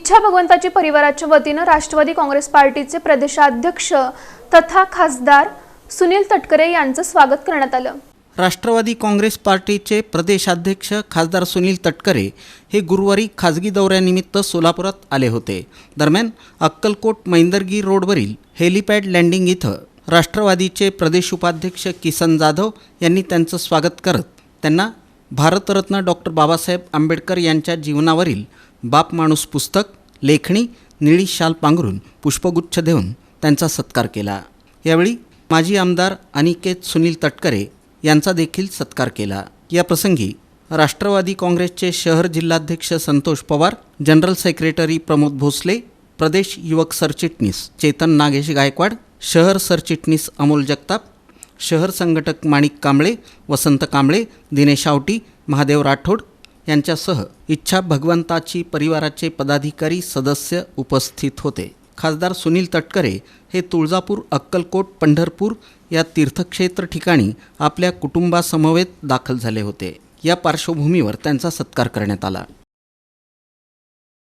इच्छा भगवंताची परिवाराच्या वतीनं राष्ट्रवादी काँग्रेस पार्टीचे प्रदेशाध्यक्ष तथा खासदार सुनील तटकरे यांचं स्वागत करण्यात आलं. राष्ट्रवादी काँग्रेस पार्टीचे प्रदेशाध्यक्ष खासदार सुनील तटकरे हे गुरुवारी खाजगी दौऱ्यानिमित्त सोलापुरात आले होते. दरम्यान अक्कलकोट मैंदरगी रोडवरील हेलिपॅड लँडिंग इथं राष्ट्रवादीचे प्रदेश उपाध्यक्ष किसन जाधव यांनी त्यांचं स्वागत करत त्यांना भारतरत्न डॉक्टर बाबासाहेब आंबेडकर यांच्या जीवनावरील बाप माणूस पुस्तक लेखणी निळी शाल पांघरून पुष्पगुच्छ देऊन त्यांचा सत्कार केला. यावेळी माजी आमदार अनिकेत सुनील तटकरे यांचा देखील सत्कार केला. या प्रसंगी राष्ट्रवादी काँग्रेसचे शहर जिल्हाध्यक्ष संतोष पवार जनरल सेक्रेटरी प्रमोद भोसले प्रदेश युवक सरचिटणीस चेतन नागेश गायकवाड शहर सरचिटणीस अमोल जगताप शहर संघटक माणिक कांबळे वसंत कांबळे दिनेश आवटी महादेव राठोड यांच्यासह इच्छा भगवंताची परिवाराचे पदाधिकारी सदस्य उपस्थित होते. खासदार सुनील तटकरे हे तुळजापूर अक्कलकोट पंढरपूर या तीर्थक्षेत्र ठिकाणी आपल्या कुटुंबासमवेत दाखल झाले होते. या पार्श्वभूमीवर त्यांचा सत्कार करण्यात आला.